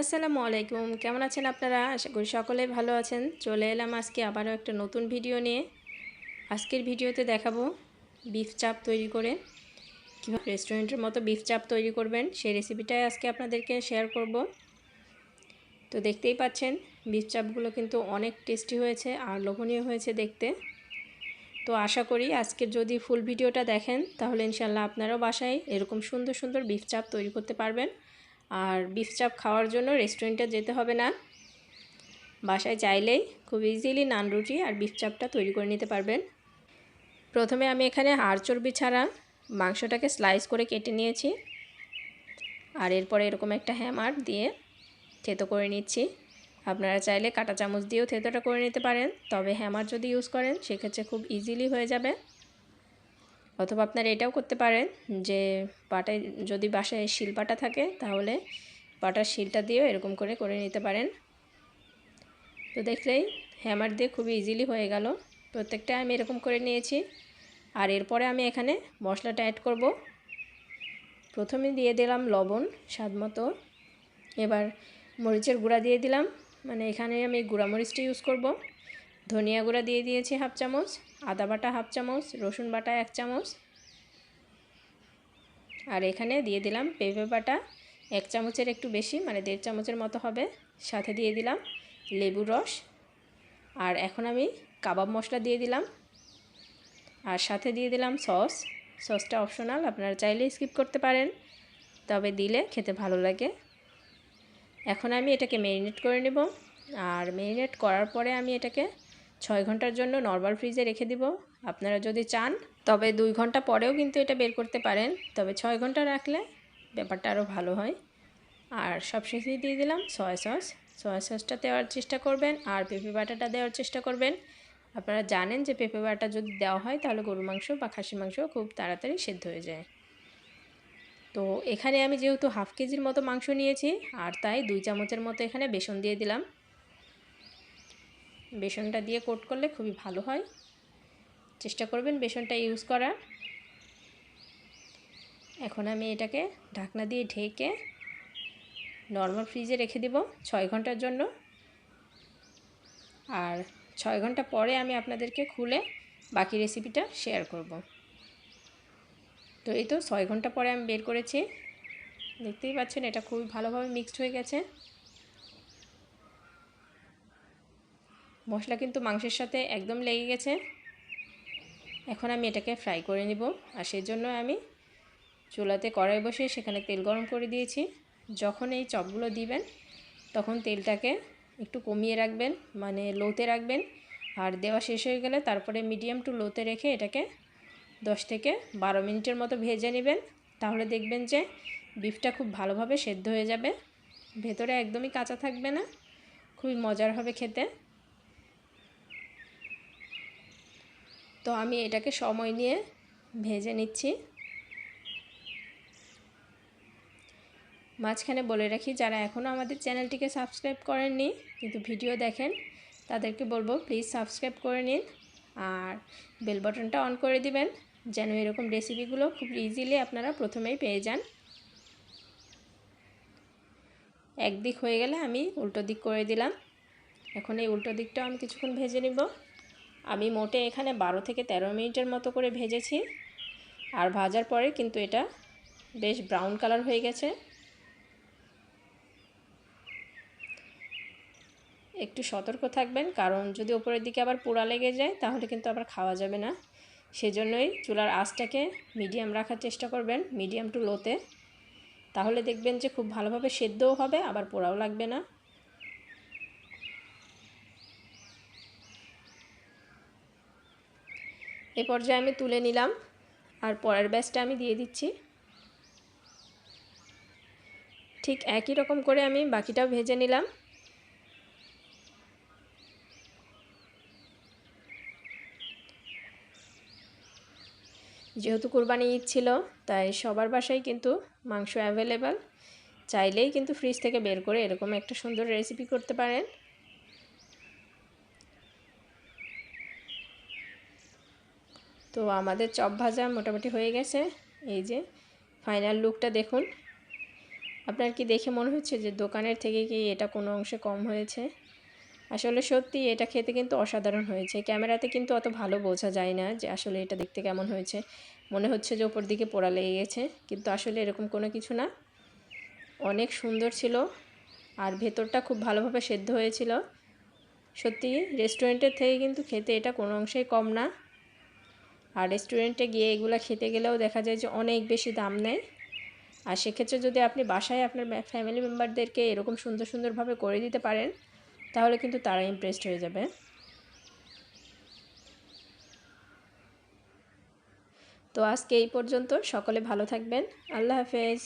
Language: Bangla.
আসসালামু আলাইকুম। কেমন আছেন আপনারা? আশা করি সকলে ভালো আছেন। চলে এলাম আজকে আবারও একটা নতুন ভিডিও নিয়ে। আজকের ভিডিওতে দেখাবো বিফ চাপ তৈরি করে। কীভাবে রেস্টুরেন্টের মতো বিফ চাপ তৈরি করবেন, সেই রেসিপিটাই আজকে আপনাদেরকে শেয়ার করব। তো দেখতেই পাচ্ছেন বিফ চাপগুলো কিন্তু অনেক টেস্টি হয়েছে আর লোভনীয় হয়েছে দেখতে। তো আশা করি আজকের যদি ফুল ভিডিওটা দেখেন, তাহলে ইনশাল্লাহ আপনারাও বাসায় এরকম সুন্দর সুন্দর বিফ চাপ তৈরি করতে পারবেন। আর বিফ চাপ খাওয়ার জন্য রেস্টুরেন্টে যেতে হবে না। বাসায় চাইলেই খুব ইজিলি নান রুটি আর বিফ চাপটা তৈরি করে নিতে পারবেন। প্রথমে আমি এখানে হাড় চর্বি ছাড়া মাংসটাকে স্লাইস করে কেটে নিয়েছি। আর এরপরে এরকম একটা হ্যামার দিয়ে থেতো করে নিচ্ছি। আপনারা চাইলে কাটা চামচ দিয়েও থেতোটা করে নিতে পারেন, তবে হ্যামার যদি ইউজ করেন, সেক্ষেত্রে খুব ইজিলি হয়ে যাবে। অথবা আপনারা এটাও করতে পারেন যে পাটায় যদি বাসায় শিল পাটা থাকে, তাহলে পাটার শিলটা দিয়েও এরকম করে করে নিতে পারেন। তো দেখলেই হ্যামার দিয়ে খুবই ইজিলি হয়ে গেল। প্রত্যেকটা আমি এরকম করে নিয়েছি। আর এরপরে আমি এখানে মশলাটা অ্যাড করব। প্রথমে দিয়ে দিলাম লবণ স্বাদ মতো। এবার মরিচের গুঁড়া দিয়ে দিলাম। মানে এখানে আমি গুঁড়া মরিচটা ইউজ করব। ধনিয়া গুঁড়া দিয়ে দিয়েছি হাফ চামচ। আদা বাটা হাফ চামচ, রসুন বাটা এক চামচ। আর এখানে দিয়ে দিলাম পেঁপে বাটা, এক চামচের একটু বেশি মানে দেড় চামচের মতো হবে। সাথে দিয়ে দিলাম লেবুর রস। আর এখন আমি কাবাব মশলা দিয়ে দিলাম। আর সাথে দিয়ে দিলাম সস। সসটা অপশনাল, আপনারা চাইলে স্কিপ করতে পারেন, তবে দিলে খেতে ভালো লাগে। এখন আমি এটাকে ম্যারিনেট করে নেব। আর ম্যারিনেট করার পরে আমি এটাকে ছয় ঘণ্টার জন্য নর্মাল ফ্রিজে রেখে দিব। আপনারা যদি চান, তবে দুই ঘণ্টা পরেও কিন্তু এটা বের করতে পারেন। তবে ছয় ঘণ্টা রাখলে ব্যাপারটা আরও ভালো হয়। আর সব শেষে দিয়ে দিলাম সয়া সস সয়া সসটা দেওয়ার চেষ্টা করবেন আর পেঁপে বাটাটা দেওয়ার চেষ্টা করবেন। আপনারা জানেন যে পেঁপে বাটা যদি দেওয়া হয়, তাহলে গরুর মাংস বা খাসির মাংস খুব তাড়াতাড়ি সেদ্ধ হয়ে যায়। তো এখানে আমি যেহেতু হাফ কেজির মতো মাংস নিয়েছি, আর তাই দুই চামচের মতো এখানে বেসন দিয়ে দিলাম। বেসনটা দিয়ে কোট করলে খুবই ভালো হয়। চেষ্টা করবেন বেসনটা ইউজ করার। এখন আমি এটাকে ঢাকনা দিয়ে ঢেকে নর্মাল ফ্রিজে রেখে দেব ছয় ঘণ্টার জন্য। আর ছয় ঘণ্টা পরে আমি আপনাদেরকে খুলে বাকি রেসিপিটা শেয়ার করব। তো এই তো ছয় ঘণ্টা পরে আমি বের করেছি। দেখতেই পাচ্ছেন এটা খুবই ভালোভাবে মিক্সড হয়ে গেছে। মশলা কিন্তু মাংসের সাথে একদম লেগে গেছে। এখন আমি এটাকে ফ্রাই করে নিব। আর সেই জন্য আমি চুলাতে কড়াই বসে সেখানে তেল গরম করে দিয়েছি। যখন এই চপগুলো দিবেন, তখন তেলটাকে একটু কমিয়ে রাখবেন মানে লোতে রাখবেন। আর দেওয়া শেষ হয়ে গেলে তারপরে মিডিয়াম টু লোতে রেখে এটাকে দশ থেকে বারো মিনিটের মতো ভেজে নেবেন। তাহলে দেখবেন যে বিফটা খুব ভালোভাবে সেদ্ধ হয়ে যাবে। ভেতরে একদমই কাঁচা থাকবে না। খুবই মজার হবে খেতে। তো আমি এটাকে সময় নিয়ে ভেজে নিচ্ছি। মাঝখানে বলে রাখি, যারা এখনও আমাদের চ্যানেলটিকে সাবস্ক্রাইব করেননি, কিন্তু ভিডিও দেখেন, তাদেরকে বলব প্লিজ সাবস্ক্রাইব করে নিন আর বেল বাটনটা অন করে দিবেন, যেন এরকম রেসিপিগুলো খুব ইজিলি আপনারা প্রথমেই পেয়ে যান। একদিক হয়ে গেলে আমি উল্টো দিক করে দিলাম। এখন এই উল্টো দিকটাও আমি কিছুক্ষণ ভেজে নিব। আমি মোটে এখানে বারো থেকে ১৩ মিনিটের মতো করে ভেজেছি। আর ভাজার পরে কিন্তু এটা বেশ ব্রাউন কালার হয়ে গেছে। একটু সতর্ক থাকবেন, কারণ যদি ওপরের দিকে আবার পোড়া লেগে যায়, তাহলে কিন্তু আবার খাওয়া যাবে না। সেজন্যই চুলার আঁচটাকে মিডিয়াম রাখার চেষ্টা করবেন, মিডিয়াম টু লোতে। তাহলে দেখবেন যে খুব ভালোভাবে সেদ্ধও হবে, আবার পোড়াও লাগবে না। এ পর্যায়ে আমি তুলে নিলাম আর পরের ব্যাচটা আমি দিয়ে দিচ্ছি। ঠিক একই রকম করে আমি বাকিটাও ভেজে নিলাম। যেহেতু কোরবানি ঈদ ছিল, তাই সবার বাসায় কিন্তু মাংস অ্যাভেলেবেল চাইলেই কিন্তু ফ্রিজ থেকে বের করে এরকম একটা সুন্দর রেসিপি করতে পারেন। তো আমাদের চপ ভাজা মোটামুটি হয়ে গেছে। এই যে ফাইনাল লুকটা দেখুন। আপনার কি দেখে মনে হচ্ছে যে দোকানের থেকে কি এটা কোনো অংশে কম হয়েছে? আসলে সত্যি এটা খেতে কিন্তু অসাধারণ হয়েছে। ক্যামেরাতে কিন্তু অত ভালো বোঝা যায় না যে আসলে এটা দেখতে কেমন হয়েছে। মনে হচ্ছে যে ওপর দিকে পোড়া লেগে গেছে, কিন্তু আসলে এরকম কোনো কিছু না। অনেক সুন্দর ছিল আর ভেতরটা খুব ভালোভাবে সেদ্ধ হয়েছিল। সত্যি রেস্টুরেন্টের থেকে কিন্তু খেতে এটা কোনো অংশেই কম না। আর রেস্টুরেন্টে গিয়ে এগুলো খেতে গেলেও দেখা যায় যে অনেক বেশি দাম নেয়। আর সেক্ষেত্রে যদি আপনি বাসায় আপনার ফ্যামিলি মেম্বারদেরকে এরকম সুন্দর সুন্দরভাবে করে দিতে পারেন, তাহলে কিন্তু তারা ইমপ্রেসড হয়ে যাবে। তো আজকে এই পর্যন্ত। সকলে ভালো থাকবেন। আল্লাহ হাফেজ।